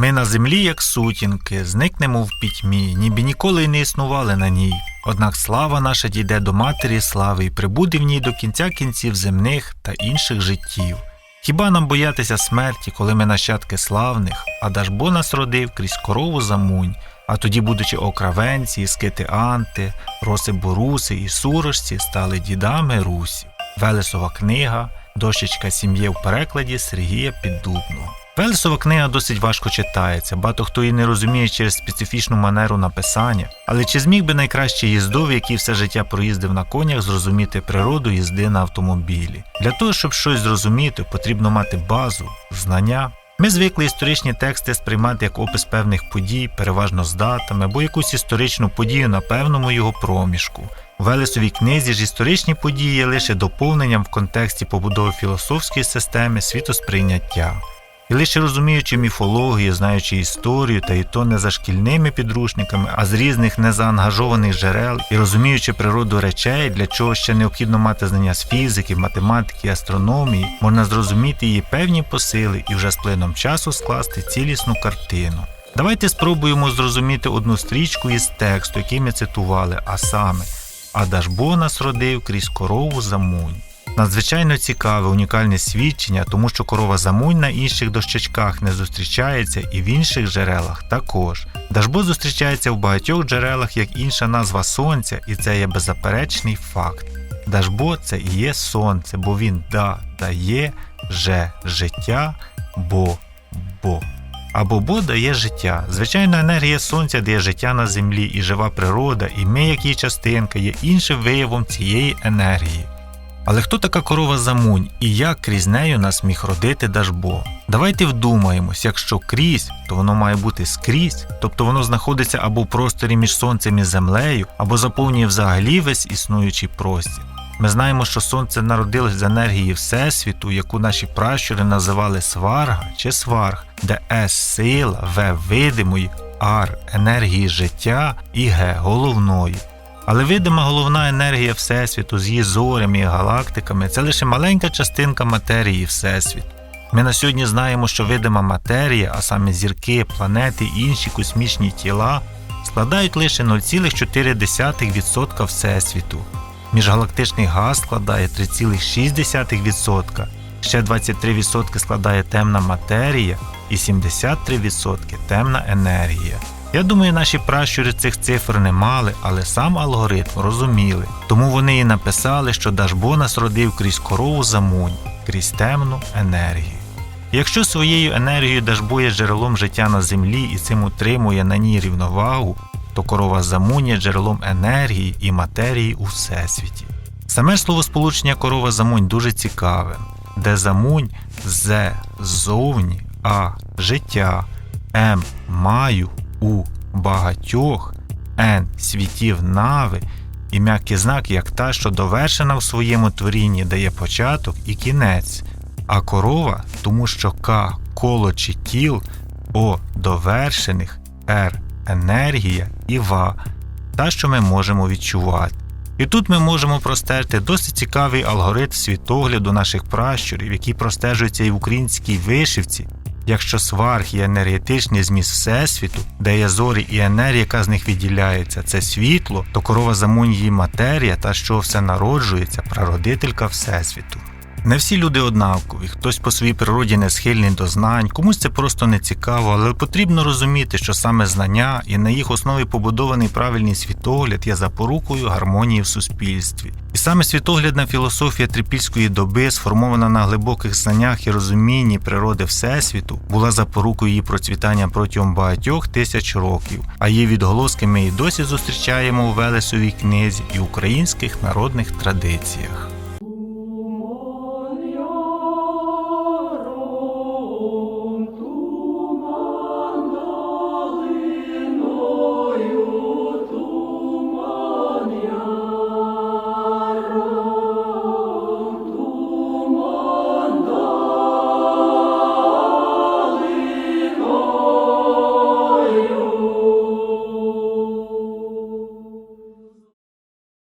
Ми на землі, як сутінки, зникнемо в пітьмі, ніби ніколи й не існували на ній. Однак слава наша дійде до матері слави і прибуде в ній до кінця кінців земних та інших життів. Хіба нам боятися смерті, коли ми нащадки славних, а Дажбо нас родив крізь корову замунь, а тоді, будучи окравенці, скити анти, роси боруси і сурожці, стали дідами Русі. Велесова книга, дощечка сім'ї в перекладі Сергія Піддубного. Велесова книга досить важко читається, багато хто її не розуміє через специфічну манеру написання, але чи зміг би найкращий їздовий, який все життя проїздив на конях, зрозуміти природу їзди на автомобілі? Для того, щоб щось зрозуміти, потрібно мати базу, знання. Ми звикли історичні тексти сприймати як опис певних подій, переважно з датами, або якусь історичну подію на певному його проміжку. У Велесовій книзі ж історичні події є лише доповненням в контексті побудови філософської системи світосприйняття. І лише розуміючи міфологію, знаючи історію, та і то не за шкільними підручниками, а з різних незаангажованих джерел, і розуміючи природу речей, для чого ще необхідно мати знання з фізики, математики, астрономії, можна зрозуміти її певні посили і вже з плином часу скласти цілісну картину. Давайте спробуємо зрозуміти одну стрічку із тексту, який ми цитували, а саме А Дажбо нас родив крізь корову замунь. Надзвичайно цікаве, унікальне свідчення, тому що корова замунь на інших дощечках не зустрічається і в інших джерелах також. Дажбо зустрічається в багатьох джерелах як інша назва сонця, і це є беззаперечний факт. Дажбо це і є сонце, бо він да дає же життя, бо бо. Або бо дає життя. Звичайно, енергія сонця дає життя на землі, і жива природа, і ми, як її частинка, є іншим виявом цієї енергії. Але хто така корова замунь і як крізь нею нас міг родити Дажбо? Давайте вдумаємось, якщо крізь, то воно має бути скрізь, тобто воно знаходиться або в просторі між сонцем і землею, або заповнює взагалі весь існуючий простір. Ми знаємо, що сонце народилось з енергії Всесвіту, яку наші пращури називали сварга чи сварг, де С сила, В видимої, Ар енергії життя і Г головної. Але видима головна енергія Всесвіту з її зорями і галактиками це лише маленька частинка матерії Всесвіту. Ми на сьогодні знаємо, що видима матерія, а саме зірки, планети і інші космічні тіла, складають лише 0,4% Всесвіту. Міжгалактичний газ складає 3,6%, ще 23% складає темна матерія і 73% темна енергія. Я думаю, наші пращури цих цифр не мали, але сам алгоритм розуміли. Тому вони і написали, що Дажбо нас родив крізь корову замунь, крізь темну енергію. Якщо своєю енергією Дажбо є джерелом життя на землі і цим утримує на ній рівновагу, то корова замунь є джерелом енергії і матерії у всесвіті. Саме ж словосполучення корова замунь дуже цікаве, де замунь з зовні, а життя, м маю у багатьох, н світів нави і м'який знак як та, що довершена в своєму творінні дає початок і кінець, а корова, тому що К коло чи тіл, О довершених, Р енергія і ва, та, що ми можемо відчувати. І тут ми можемо простежити досить цікавий алгоритм світогляду наших пращурів, який простежується і в українській вишивці. Якщо сварг є енергетичний зміст Всесвіту, де є зорі і енергія, яка з них відділяється, це світло, то корова замунь її матерія, та що все народжується, прародителька Всесвіту. Не всі люди однакові, хтось по своїй природі не схильний до знань, комусь це просто не цікаво, але потрібно розуміти, що саме знання і на їх основі побудований правильний світогляд є запорукою гармонії в суспільстві. Саме світоглядна філософія трипільської доби, сформована на глибоких знаннях і розумінні природи Всесвіту, була запорукою її процвітання протягом багатьох тисяч років, а її відголоски ми і досі зустрічаємо у Велесовій книзі і українських народних традиціях.